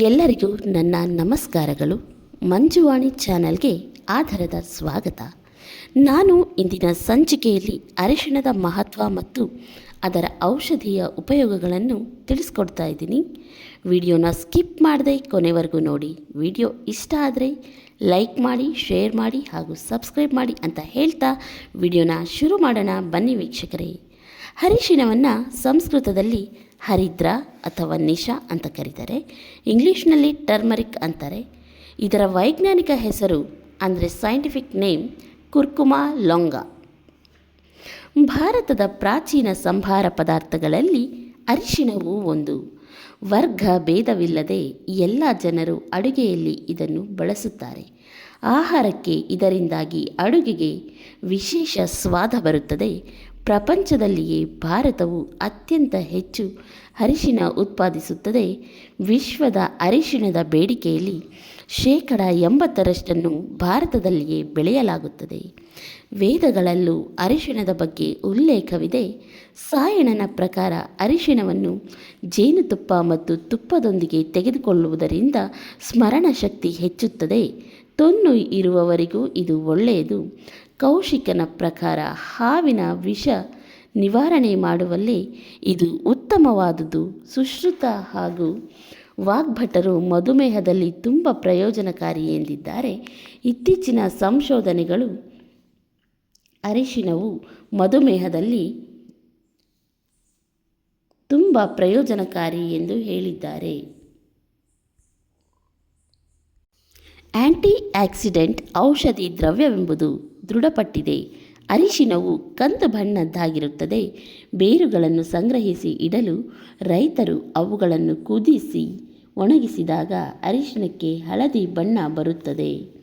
ಎಲ್ಲರಿಗೂ ನನ್ನ ನಮಸ್ಕಾರಗಳು. ಮಂಜುವಾಣಿ ಚಾನಲ್ಗೆ ಆಧಾರದ ಸ್ವಾಗತ. ನಾನು ಇಂದಿನ ಸಂಚಿಕೆಯಲ್ಲಿ ಅರಿಶಿಣದ ಮಹತ್ವ ಮತ್ತು ಅದರ ಔಷಧೀಯ ಉಪಯೋಗಗಳನ್ನು ತಿಳಿಸ್ಕೊಡ್ತಾ ಇದ್ದೀನಿ. ವಿಡಿಯೋನ ಸ್ಕಿಪ್ ಮಾಡದೆ ಕೊನೆವರೆಗೂ ನೋಡಿ. ವಿಡಿಯೋ ಇಷ್ಟ ಆದರೆ ಲೈಕ್ ಮಾಡಿ, ಶೇರ್ ಮಾಡಿ ಹಾಗೂ ಸಬ್ಸ್ಕ್ರೈಬ್ ಮಾಡಿ ಅಂತ ಹೇಳ್ತಾ ವಿಡಿಯೋನ ಶುರು ಮಾಡೋಣ ಬನ್ನಿ ವೀಕ್ಷಕರೇ. ಅರಿಶಿಣವನ್ನು ಸಂಸ್ಕೃತದಲ್ಲಿ ಹರಿದ್ರ ಅಥವಾ ನಿಶಾ ಅಂತ ಕರೀತಾರೆ. ಇಂಗ್ಲೀಷ್ನಲ್ಲಿ ಟರ್ಮರಿಕ್ ಅಂತಾರೆ. ಇದರ ವೈಜ್ಞಾನಿಕ ಹೆಸರು ಅಂದರೆ ಸೈಂಟಿಫಿಕ್ ನೇಮ್ ಕುರ್ಕುಮಾ ಲೊಂಗ. ಭಾರತದ ಪ್ರಾಚೀನ ಸಂಭಾರ ಪದಾರ್ಥಗಳಲ್ಲಿ ಅರಿಶಿಣವು ಒಂದು. ವರ್ಗ ಭೇದವಿಲ್ಲದೆ ಎಲ್ಲ ಜನರು ಅಡುಗೆಯಲ್ಲಿ ಇದನ್ನು ಬಳಸುತ್ತಾರೆ. ಆಹಾರಕ್ಕೆ ಇದರಿಂದಾಗಿ ಅಡುಗೆಗೆ ವಿಶೇಷ ಸ್ವಾದ ಬರುತ್ತದೆ. ಪ್ರಪಂಚದಲ್ಲಿಯೇ ಭಾರತವು ಅತ್ಯಂತ ಹೆಚ್ಚು ಅರಿಶಿಣ ಉತ್ಪಾದಿಸುತ್ತದೆ. ವಿಶ್ವದ ಅರಿಶಿಣದ ಬೇಡಿಕೆಯಲ್ಲಿ ಶೇಕಡ ಎಂಬತ್ತರಷ್ಟನ್ನು ಭಾರತದಲ್ಲಿಯೇ ಬೆಳೆಯಲಾಗುತ್ತದೆ. ವೇದಗಳಲ್ಲೂ ಅರಿಶಿಣದ ಬಗ್ಗೆ ಉಲ್ಲೇಖವಿದೆ. ಸಾಯಣನ ಪ್ರಕಾರ ಅರಿಶಿಣವನ್ನು ಜೇನುತುಪ್ಪ ಮತ್ತು ತುಪ್ಪದೊಂದಿಗೆ ತೆಗೆದುಕೊಳ್ಳುವುದರಿಂದ ಸ್ಮರಣ ಶಕ್ತಿ ಹೆಚ್ಚುತ್ತದೆ. ತೊನ್ನು ಇರುವವರಿಗೂ ಇದು ಒಳ್ಳೆಯದು. ಕೌಶಿಕನ ಪ್ರಕಾರ ಹಾವಿನ ವಿಷ ನಿವಾರಣೆ ಮಾಡುವಲ್ಲಿ ಇದು ಉತ್ತಮವಾದುದು. ಸುಶ್ರುತ ಹಾಗೂ ವಾಗ್ಭಟರು ಮಧುಮೇಹದಲ್ಲಿ ತುಂಬ ಪ್ರಯೋಜನಕಾರಿ ಎಂದಿದ್ದಾರೆ. ಇತ್ತೀಚಿನ ಸಂಶೋಧನೆಗಳು ಅರಿಶಿನವು ಮಧುಮೇಹದಲ್ಲಿ ತುಂಬ ಪ್ರಯೋಜನಕಾರಿ ಎಂದು ಹೇಳಿದ್ದಾರೆ. ಆಂಟಿ ಆಕ್ಸಿಡೆಂಟ್ ಔಷಧಿ ದ್ರವ್ಯವೆಂಬುದು ದೃಢಪಟ್ಟಿದೆ. ಅರಿಶಿನವು ಕಂದು ಬಣ್ಣದ್ದಾಗಿರುತ್ತದೆ. ಬೇರುಗಳನ್ನು ಸಂಗ್ರಹಿಸಿ ಇಡಲು ರೈತರು ಅವುಗಳನ್ನು ಕುದಿಸಿ ಒಣಗಿಸಿದಾಗ ಅರಿಶಿನಕ್ಕೆ ಹಳದಿ ಬಣ್ಣ ಬರುತ್ತದೆ.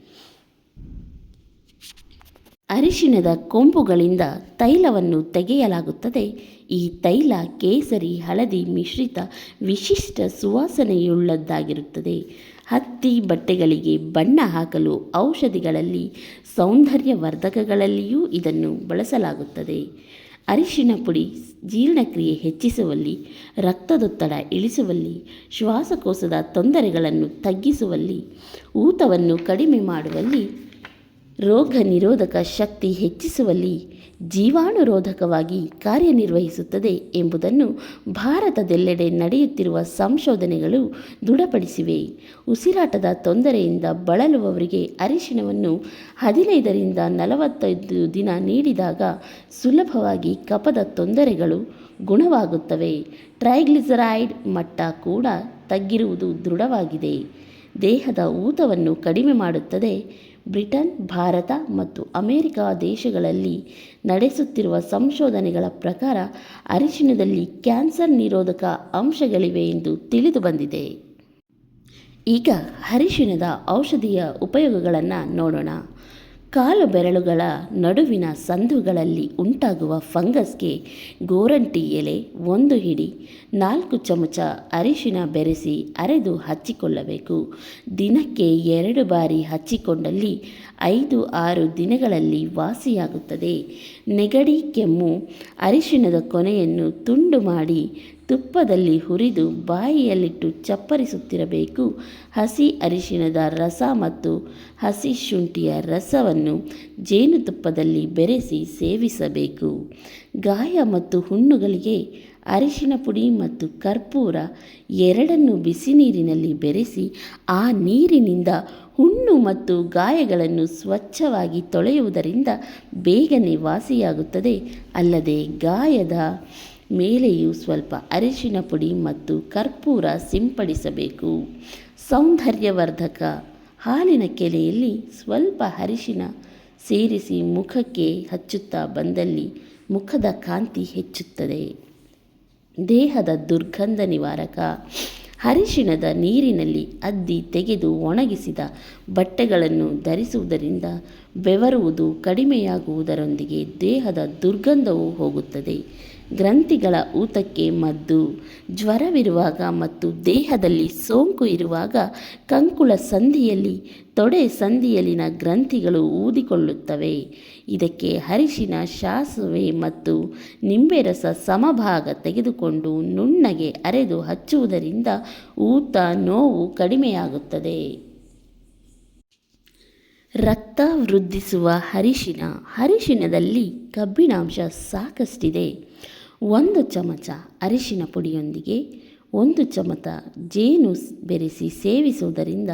ಅರಿಶಿಣದ ಕೊಂಬುಗಳಿಂದ ತೈಲವನ್ನು ತೆಗೆಯಲಾಗುತ್ತದೆ. ಈ ತೈಲ ಕೇಸರಿ, ಹಳದಿ, ಮಿಶ್ರಿತ ವಿಶಿಷ್ಟ ಸುವಾಸನೆಯುಳ್ಳದ್ದಾಗಿರುತ್ತದೆ. ಹತ್ತಿ ಬಟ್ಟೆಗಳಿಗೆ ಬಣ್ಣ ಹಾಕಲು ಔಷಧಿಗಳಲ್ಲಿ ಸೌಂದರ್ಯವರ್ಧಕಗಳಲ್ಲಿಯೂ ಇದನ್ನು ಬಳಸಲಾಗುತ್ತದೆ. ಅರಿಶಿಣ ಪುಡಿ ಜೀರ್ಣಕ್ರಿಯೆ ಹೆಚ್ಚಿಸುವಲ್ಲಿ, ರಕ್ತದೊತ್ತಡ ಇಳಿಸುವಲ್ಲಿ, ಶ್ವಾಸಕೋಶದ ತೊಂದರೆಗಳನ್ನು ತಗ್ಗಿಸುವಲ್ಲಿ, ಊತವನ್ನು ಕಡಿಮೆ ಮಾಡುವಲ್ಲಿ ರೋಗ ನಿರೋಧಕ ಶಕ್ತಿ ಹೆಚ್ಚಿಸುವಲ್ಲಿ ಜೀವಾಣುರೋಧಕವಾಗಿ ಕಾರ್ಯನಿರ್ವಹಿಸುತ್ತದೆ ಎಂಬುದನ್ನು ಭಾರತದೆಲ್ಲೆಡೆ ನಡೆಯುತ್ತಿರುವ ಸಂಶೋಧನೆಗಳು ದೃಢಪಡಿಸಿವೆ. ಉಸಿರಾಟದ ತೊಂದರೆಯಿಂದ ಬಳಲುವವರಿಗೆ ಅರಿಶಿಣವನ್ನು ಹದಿನೈದರಿಂದ ನಲವತ್ತೈದು ದಿನ ನೀಡಿದಾಗ ಸುಲಭವಾಗಿ ಕಪದ ತೊಂದರೆಗಳು ಗುಣವಾಗುತ್ತವೆ. ಟ್ರೈಗ್ಲಿಸರೈಡ್ ಮಟ್ಟ ಕೂಡ ತಗ್ಗಿರುವುದು ದೃಢವಾಗಿದೆ. ದೇಹದ ಊತವನ್ನು ಕಡಿಮೆ ಮಾಡುತ್ತದೆ. ಬ್ರಿಟನ್, ಭಾರತ ಮತ್ತು ಅಮೆರಿಕ ದೇಶಗಳಲ್ಲಿ ನಡೆಸುತ್ತಿರುವ ಸಂಶೋಧನೆಗಳ ಪ್ರಕಾರ ಅರಿಶಿಣದಲ್ಲಿ ಕ್ಯಾನ್ಸರ್ ನಿರೋಧಕ ಅಂಶಗಳಿವೆ ಎಂದು ತಿಳಿದು ಬಂದಿದೆ. ಈಗ ಅರಿಶಿಣದ ಔಷಧೀಯ ಉಪಯೋಗಗಳನ್ನು ನೋಡೋಣ. ಕಾಲು ಬೆರಳುಗಳ ನಡುವಿನ ಸಂದುಗಳಲ್ಲಿ ಉಂಟಾಗುವ ಫಂಗಸ್ಗೆ ಗೋರಂಟಿ ಎಲೆ ಒಂದು ಹಿಡಿ, ನಾಲ್ಕು ಚಮಚ ಅರಿಶಿನ ಬೆರೆಸಿ ಅರೆದು ಹಚ್ಚಿಕೊಳ್ಳಬೇಕು. ದಿನಕ್ಕೆ ಎರಡು ಬಾರಿ ಹಚ್ಚಿಕೊಂಡಲ್ಲಿ ಐದು ಆರು ದಿನಗಳಲ್ಲಿ ವಾಸಿಯಾಗುತ್ತದೆ. ನೆಗಡಿ, ಕೆಮ್ಮು, ಅರಿಶಿಣದ ಕೊನೆಯನ್ನು ತುಂಡು ಮಾಡಿ ತುಪ್ಪದಲ್ಲಿ ಹುರಿದು ಬಾಯಿಯಲ್ಲಿಟ್ಟು ಚಪ್ಪರಿಸುತ್ತಿರಬೇಕು. ಹಸಿ ಅರಿಶಿಣದ ರಸ ಮತ್ತು ಹಸಿ ಶುಂಠಿಯ ರಸವನ್ನು ಜೇನುತುಪ್ಪದಲ್ಲಿ ಬೆರೆಸಿ ಸೇವಿಸಬೇಕು. ಗಾಯ ಮತ್ತು ಹುಣ್ಣುಗಳಿಗೆ ಅರಿಶಿಣ ಪುಡಿ ಮತ್ತು ಕರ್ಪೂರ ಎರಡನ್ನು ಬಿಸಿ ನೀರಿನಲ್ಲಿ ಬೆರೆಸಿ ಆ ನೀರಿನಿಂದ ಹುಣ್ಣು ಮತ್ತು ಗಾಯಗಳನ್ನು ಸ್ವಚ್ಛವಾಗಿ ತೊಳೆಯುವುದರಿಂದ ಬೇಗನೆ ವಾಸಿಯಾಗುತ್ತದೆ. ಅಲ್ಲದೆ ಗಾಯದ ಮೇಲೆಯೂ ಸ್ವಲ್ಪ ಅರಿಶಿನ ಪುಡಿ ಮತ್ತು ಕರ್ಪೂರ ಸಿಂಪಡಿಸಬೇಕು. ಸೌಂದರ್ಯವರ್ಧಕ ಹಾಲಿನ ಕೆಲೆಯಲ್ಲಿ ಸ್ವಲ್ಪ ಅರಿಶಿನ ಸೇರಿಸಿ ಮುಖಕ್ಕೆ ಹಚ್ಚುತ್ತಾ ಬಂದಲ್ಲಿ ಮುಖದ ಕಾಂತಿ ಹೆಚ್ಚುತ್ತದೆ. ದೇಹದ ದುರ್ಗಂಧ ನಿವಾರಕ ಅರಿಶಿಣದ ನೀರಿನಲ್ಲಿ ಅದ್ದಿ ತೆಗೆದು ಒಣಗಿಸಿದ ಬಟ್ಟೆಗಳನ್ನು ಧರಿಸುವುದರಿಂದ ಬೆವರುವುದು ಕಡಿಮೆಯಾಗುವುದರೊಂದಿಗೆ ದೇಹದ ದುರ್ಗಂಧವೂ ಹೋಗುತ್ತದೆ. ಗ್ರಂಥಿಗಳ ಊತಕ್ಕೆ ಮದ್ದು, ಜ್ವರವಿರುವಾಗ ಮತ್ತು ದೇಹದಲ್ಲಿ ಸೋಂಕು ಇರುವಾಗ ಕಂಕುಳ ಸಂಧಿಯಲ್ಲಿ, ತೊಡೆ ಸಂಧಿಯಲ್ಲಿನ ಗ್ರಂಥಿಗಳು ಊದಿಕೊಳ್ಳುತ್ತವೆ. ಇದಕ್ಕೆ ಅರಿಶಿನ ಶಾಸುವೆ ಮತ್ತು ನಿಂಬೆ ರಸ ಸಮಭಾಗ ತೆಗೆದುಕೊಂಡು ನುಣ್ಣಗೆ ಅರೆದು ಹಚ್ಚುವುದರಿಂದ ಊತ, ನೋವು ಕಡಿಮೆಯಾಗುತ್ತದೆ. ರಕ್ತ ವೃದ್ಧಿಸುವ ಅರಿಶಿನ, ಅರಿಶಿನದಲ್ಲಿ ಕಬ್ಬಿಣಾಂಶ ಸಾಕಷ್ಟಿದೆ. ಒಂದು ಚಮಚ ಅರಿಶಿನ ಪುಡಿಯೊಂದಿಗೆ, ಒಂದು ಚಮಚ ಜೇನು ಬೆರೆಸಿ ಸೇವಿಸುವುದರಿಂದ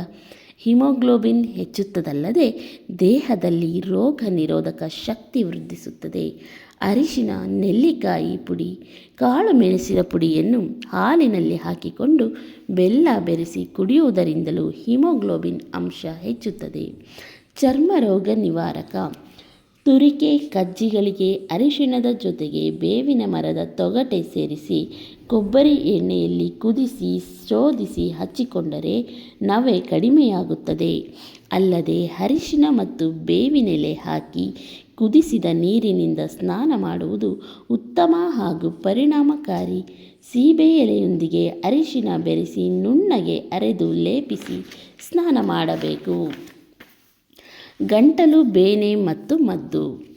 ಹಿಮೋಗ್ಲೋಬಿನ್ ಹೆಚ್ಚುತ್ತದಲ್ಲದೆ ದೇಹದಲ್ಲಿ ರೋಗ ನಿರೋಧಕ ಶಕ್ತಿ ವೃದ್ಧಿಸುತ್ತದೆ. ಅರಿಶಿನ, ನೆಲ್ಲಿಕಾಯಿ ಪುಡಿ, ಕಾಳು ಮೆಣಸಿನ ಪುಡಿಯನ್ನು ಹಾಲಿನಲ್ಲಿ ಹಾಕಿಕೊಂಡು ಬೆಲ್ಲ ಬೆರೆಸಿ ಕುಡಿಯುವುದರಿಂದಲೂ ಹಿಮೋಗ್ಲೋಬಿನ್ ಅಂಶ ಹೆಚ್ಚುತ್ತದೆ. ಚರ್ಮ ರೋಗ ನಿವಾರಕ ತುರಿಕೆ ಕಜ್ಜಿಗಳಿಗೆ, ಅರಿಶಿಣದ ಜೊತೆಗೆ ಬೇವಿನ ಮರದ ತೊಗಟೆ ಸೇರಿಸಿ ಕೊಬ್ಬರಿ ಎಣ್ಣೆಯಲ್ಲಿ ಕುದಿಸಿ, ಶೋಧಿಸಿ ಹಚ್ಚಿಕೊಂಡರೆ ನವೆ ಕಡಿಮೆಯಾಗುತ್ತದೆ. ಅಲ್ಲದೆ ಅರಿಶಿನ ಮತ್ತು ಬೇವಿನೆಲೆ ಹಾಕಿ ಕುದಿಸಿದ ನೀರಿನಿಂದ ಸ್ನಾನ ಮಾಡುವುದು ಉತ್ತಮ ಹಾಗೂ ಪರಿಣಾಮಕಾರಿ. ಸೀಬೆ ಎಲೆಯೊಂದಿಗೆ ಅರಿಶಿನ ಬೆರೆಸಿ ನುಣ್ಣಗೆ ಅರೆದು ಲೇಪಿಸಿ ಸ್ನಾನ ಮಾಡಬೇಕು. ಗಂಟಲು ಬೇನೆ ಮತ್ತು ಮದ್ದು.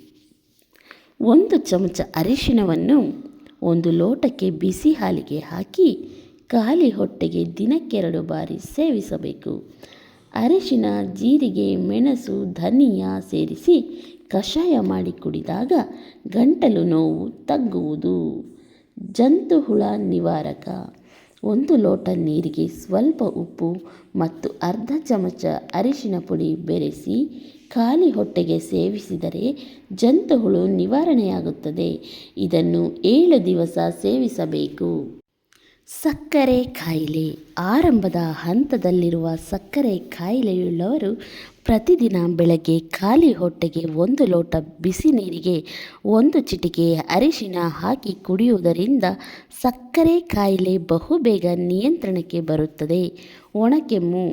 ಒಂದು ಚಮಚ ಅರಿಶಿನವನ್ನು ಒಂದು ಲೋಟಕ್ಕೆ ಬಿಸಿ ಹಾಲಿಗೆ ಹಾಕಿ ಖಾಲಿ ಹೊಟ್ಟೆಗೆ ದಿನಕ್ಕೆರಡು ಬಾರಿ ಸೇವಿಸಬೇಕು. ಅರಿಶಿನ ಜೀರಿಗೆ, ಮೆಣಸು, ಧನಿಯಾ ಸೇರಿಸಿ ಕಷಾಯ ಮಾಡಿ ಕುಡಿದಾಗ ಗಂಟಲು ನೋವು ತಗ್ಗುವುದು. ಜಂತುಹುಳ ನಿವಾರಕ. ಒಂದು ಲೋಟ ನೀರಿಗೆ ಸ್ವಲ್ಪ ಉಪ್ಪು ಮತ್ತು ಅರ್ಧ ಚಮಚ ಅರಿಶಿನ ಪುಡಿ ಬೆರೆಸಿ ಖಾಲಿ ಹೊಟ್ಟೆಗೆ ಸೇವಿಸಿದರೆ ಜಂತುಹುಳು ನಿವಾರಣೆಯಾಗುತ್ತದೆ. ಇದನ್ನು ಏಳು ದಿವಸ ಸೇವಿಸಬೇಕು. ಸಕ್ಕರೆ ಕಾಯಿಲೆ ಆರಂಭದ ಹಂತದಲ್ಲಿರುವ ಸಕ್ಕರೆ ಕಾಯಿಲೆಯುಳ್ಳವರು ಪ್ರತಿದಿನ ಬೆಳಗ್ಗೆ ಖಾಲಿ ಹೊಟ್ಟೆಗೆ ಒಂದು ಲೋಟ ಬಿಸಿ ನೀರಿಗೆ, ಒಂದು ಚಿಟಿಕೆ ಅರಿಶಿನ ಹಾಕಿ ಕುಡಿಯುವುದರಿಂದ ಸಕ್ಕರೆ ಕಾಯಿಲೆ ಬಹುಬೇಗ ನಿಯಂತ್ರಣಕ್ಕೆ ಬರುತ್ತದೆ. ಒಣಕೆಮ್ಮು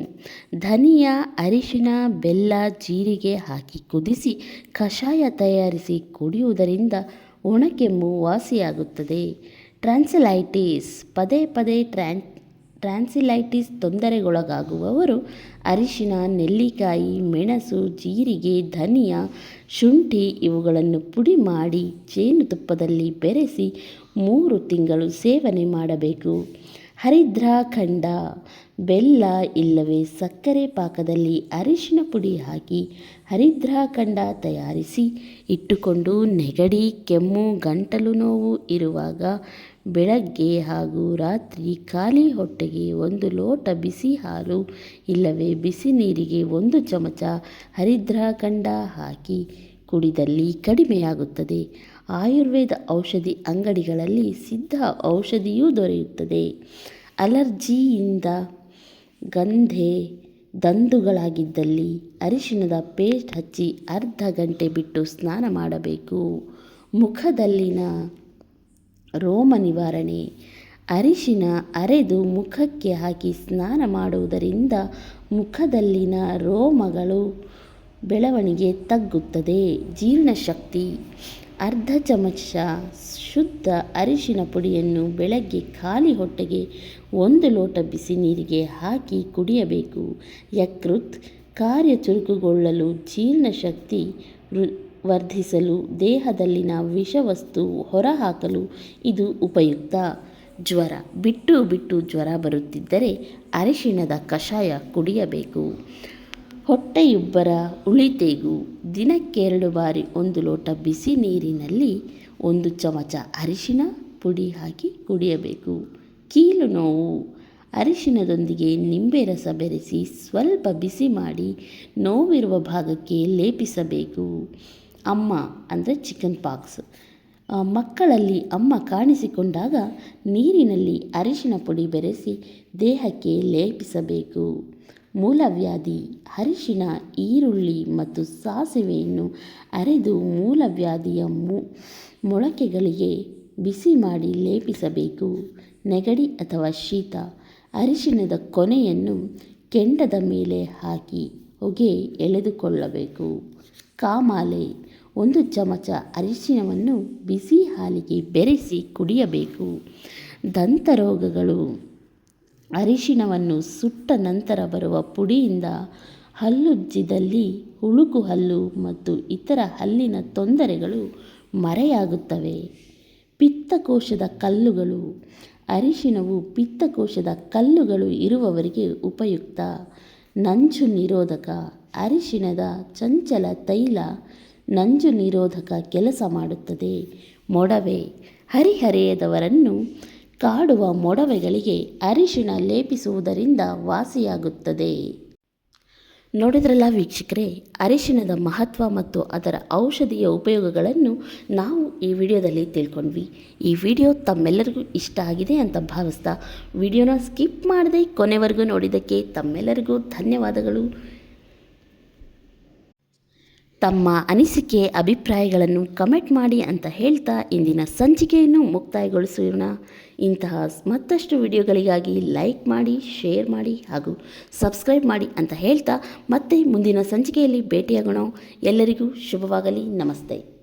ಧನಿಯ ಅರಿಶಿನ ಬೆಲ್ಲ, ಜೀರಿಗೆ ಹಾಕಿ ಕುದಿಸಿ ಕಷಾಯ ತಯಾರಿಸಿ ಕುಡಿಯುವುದರಿಂದ ಒಣಕೆಮ್ಮು ವಾಸಿಯಾಗುತ್ತದೆ. ಟ್ರಾನ್ಸಿಲೈಟಿಸ್, ಪದೇ ಪದೇ ಟ್ರಾನ್, ಟ್ರಾನ್ಸಿಲೈಟಿಸ್ ತೊಂದರೆಗೊಳಗಾಗುವವರು ಅರಿಶಿನ, ನೆಲ್ಲಿಕಾಯಿ, ಮೆಣಸು, ಜೀರಿಗೆ, ಧನಿಯಾ, ಶುಂಠಿ ಇವುಗಳನ್ನು ಪುಡಿ ಮಾಡಿ ಜೇನುತುಪ್ಪದಲ್ಲಿ ಬೆರೆಸಿ ಮೂರು ತಿಂಗಳು ಸೇವನೆ ಮಾಡಬೇಕು. ಹರಿದ್ರಾಖಂಡ ಬೆಲ್ಲ ಇಲ್ಲವೇ ಸಕ್ಕರೆ ಪಾಕದಲ್ಲಿ ಅರಿಶಿನ ಪುಡಿ ಹಾಕಿ ಹರಿದ್ರಾಖಂಡ ತಯಾರಿಸಿ ಇಟ್ಟುಕೊಂಡು ನೆಗಡಿ, ಕೆಮ್ಮು, ಗಂಟಲು ನೋವು ಇರುವಾಗ ಬೆಳಗ್ಗೆ ಹಾಗೂ ರಾತ್ರಿ ಖಾಲಿ ಹೊಟ್ಟೆಗೆ ಒಂದು ಲೋಟ ಬಿಸಿ ಹಾಲು, ಇಲ್ಲವೇ ಬಿಸಿ ನೀರಿಗೆ ಒಂದು ಚಮಚ ಹರಿದ್ರಾಖಂಡ ಹಾಕಿ ಕುಡಿದಲ್ಲಿ ಕಡಿಮೆಯಾಗುತ್ತದೆ. ಆಯುರ್ವೇದ ಔಷಧಿ ಅಂಗಡಿಗಳಲ್ಲಿ ಸಿದ್ಧ ಔಷಧಿಯೂ ದೊರೆಯುತ್ತದೆ. ಅಲರ್ಜಿಯಿಂದ ಗಂಧೆ, ದಂದುಗಳಾಗಿದ್ದಲ್ಲಿ ಅರಿಶಿಣದ ಪೇಸ್ಟ್ ಹಚ್ಚಿ ಅರ್ಧ ಗಂಟೆ ಬಿಟ್ಟು ಸ್ನಾನ ಮಾಡಬೇಕು. ಮುಖದಲ್ಲಿನ ರೋಮ ನಿವಾರಣೆ. ಅರಿಶಿನ ಅರೆದು ಮುಖಕ್ಕೆ ಹಾಕಿ ಸ್ನಾನ ಮಾಡುವುದರಿಂದ ಮುಖದಲ್ಲಿನ ರೋಮಗಳು ಬೆಳವಣಿಗೆ ತಗ್ಗುತ್ತದೆ. ಜೀರ್ಣಶಕ್ತಿ. ಅರ್ಧ ಚಮಚ ಶುದ್ಧ ಅರಿಶಿನ ಪುಡಿಯನ್ನು ಬೆಳಗ್ಗೆ ಖಾಲಿ ಹೊಟ್ಟೆಗೆ ಒಂದು ಲೋಟ ಬಿಸಿ ನೀರಿಗೆ ಹಾಕಿ ಕುಡಿಯಬೇಕು. ಯಕೃತ್ ಕಾರ್ಯ ಚುರುಕುಗೊಳ್ಳಲು ಜೀರ್ಣಶಕ್ತಿ ವರ್ಧಿಸಲು ದೇಹದಲ್ಲಿನ ವಿಷವಸ್ತು ಹೊರಹಾಕಲು ಇದು ಉಪಯುಕ್ತ. ಜ್ವರ, ಬಿಟ್ಟು ಬಿಟ್ಟು ಜ್ವರ ಬರುತ್ತಿದ್ದರೆ ಅರಿಶಿಣದ ಕಷಾಯ ಕುಡಿಯಬೇಕು. ಹೊಟ್ಟೆಯುಬ್ಬರ ಉಳಿತೆಗೂ ದಿನಕ್ಕೆರಡು ಬಾರಿ ಒಂದು ಲೋಟ ಬಿಸಿ ನೀರಿನಲ್ಲಿ ಒಂದು ಚಮಚ ಅರಿಶಿನ ಪುಡಿ ಹಾಕಿ ಕುಡಿಯಬೇಕು. ಕೀಲು ನೋವು ಅರಿಶಿನದೊಂದಿಗೆ ನಿಂಬೆ ರಸ ಬೆರೆಸಿ ಸ್ವಲ್ಪ ಬಿಸಿ ಮಾಡಿ ನೋವಿರುವ ಭಾಗಕ್ಕೆ ಲೇಪಿಸಬೇಕು. ಅಮ್ಮ ಅಂದರೆ ಚಿಕನ್ ಪಾಕ್ಸ್ ಮಕ್ಕಳಲ್ಲಿ ಅಮ್ಮ ಕಾಣಿಸಿಕೊಂಡಾಗ ನೀರಿನಲ್ಲಿ ಅರಿಶಿನ ಪುಡಿ ಬೆರೆಸಿ ದೇಹಕ್ಕೆ ಲೇಪಿಸಬೇಕು. ಮೂಲವ್ಯಾಧಿ ಅರಿಶಿನ, ಈರುಳ್ಳಿ ಮತ್ತು ಸಾಸಿವೆಯನ್ನು ಅರೆದು ಮೂಲವ್ಯಾಧಿಯ ಮೊಳಕೆಗಳಿಗೆ ಬಿಸಿ ಮಾಡಿ ಲೇಪಿಸಬೇಕು. ನೆಗಡಿ ಅಥವಾ ಶೀತ, ಅರಿಶಿನದ ಕೊನೆಯನ್ನು ಕೆಂಡದ ಮೇಲೆ ಹಾಕಿ ಹೊಗೆ ಎಳೆದುಕೊಳ್ಳಬೇಕು. ಕಾಮಾಲೆ ಒಂದು ಚಮಚ ಅರಿಶಿನವನ್ನು ಬಿಸಿ ಹಾಲಿಗೆ ಬೆರೆಸಿ ಕುಡಿಯಬೇಕು. ದಂತರೋಗಗಳು ಅರಿಶಿನವನ್ನು ಸುಟ್ಟ ನಂತರ ಬರುವ ಪುಡಿಯಿಂದ ಹಲ್ಲುಜ್ಜಿದಲ್ಲಿ ಹುಳುಕು ಹಲ್ಲು ಮತ್ತು ಇತರ ಹಲ್ಲಿನ ತೊಂದರೆಗಳು ಮರೆಯಾಗುತ್ತವೆ. ಪಿತ್ತಕೋಶದ ಕಲ್ಲುಗಳು. ಅರಿಶಿನವು ಪಿತ್ತಕೋಶದ ಕಲ್ಲುಗಳು ಇರುವವರಿಗೆ ಉಪಯುಕ್ತ. ನಂಜು ನಿರೋಧಕ. ಅರಿಶಿಣದ ಚಂಚಲ ತೈಲ. ನಂಜು ನಿರೋಧಕ ಕೆಲಸ ಮಾಡುತ್ತದೆ. ಮೊಡವೆ ಹರಿಹರೆಯದವರನ್ನು ಕಾಡುವ ಮೊಡವೆಗಳಿಗೆ ಅರಿಶಿಣ ಲೇಪಿಸುವುದರಿಂದ ವಾಸಿಯಾಗುತ್ತದೆ. ನೋಡಿದ್ರಲ್ಲ ವೀಕ್ಷಕರೇ, ಅರಿಶಿಣದ ಮಹತ್ವ ಮತ್ತು ಅದರ ಔಷಧೀಯ ಉಪಯೋಗಗಳನ್ನು ನಾವು ಈ ವಿಡಿಯೋದಲ್ಲಿ ತಿಳ್ಕೊಂಡ್ವಿ. ಈ ವಿಡಿಯೋ ತಮ್ಮೆಲ್ಲರಿಗೂ ಇಷ್ಟ ಆಗಿದೆ ಅಂತ ಭಾವಿಸ್ತಾ ವಿಡಿಯೋನ ಸ್ಕಿಪ್ ಮಾಡದೆ ಕೊನೆವರೆಗೂ ನೋಡಿದ್ದಕ್ಕೆ ತಮ್ಮೆಲ್ಲರಿಗೂ ಧನ್ಯವಾದಗಳು. ತಮ್ಮ ಅನಿಸಿಕೆ, ಅಭಿಪ್ರಾಯಗಳನ್ನು ಕಮೆಂಟ್ ಮಾಡಿ ಅಂತ ಹೇಳ್ತಾ ಇಂದಿನ ಸಂಚಿಕೆಯನ್ನು ಮುಕ್ತಾಯಗೊಳಿಸೋಣ. ಇಂತಹ ಮತ್ತಷ್ಟು ವಿಡಿಯೋಗಳಿಗಾಗಿ ಲೈಕ್ ಮಾಡಿ ಶೇರ್ ಮಾಡಿ ಹಾಗೂ ಸಬ್ಸ್ಕ್ರೈಬ್ ಮಾಡಿ ಅಂತ ಹೇಳ್ತಾ ಮತ್ತೆ ಮುಂದಿನ ಸಂಚಿಕೆಯಲ್ಲಿ ಭೇಟಿಯಾಗೋಣ. ಎಲ್ಲರಿಗೂ ಶುಭವಾಗಲಿ. ನಮಸ್ತೆ.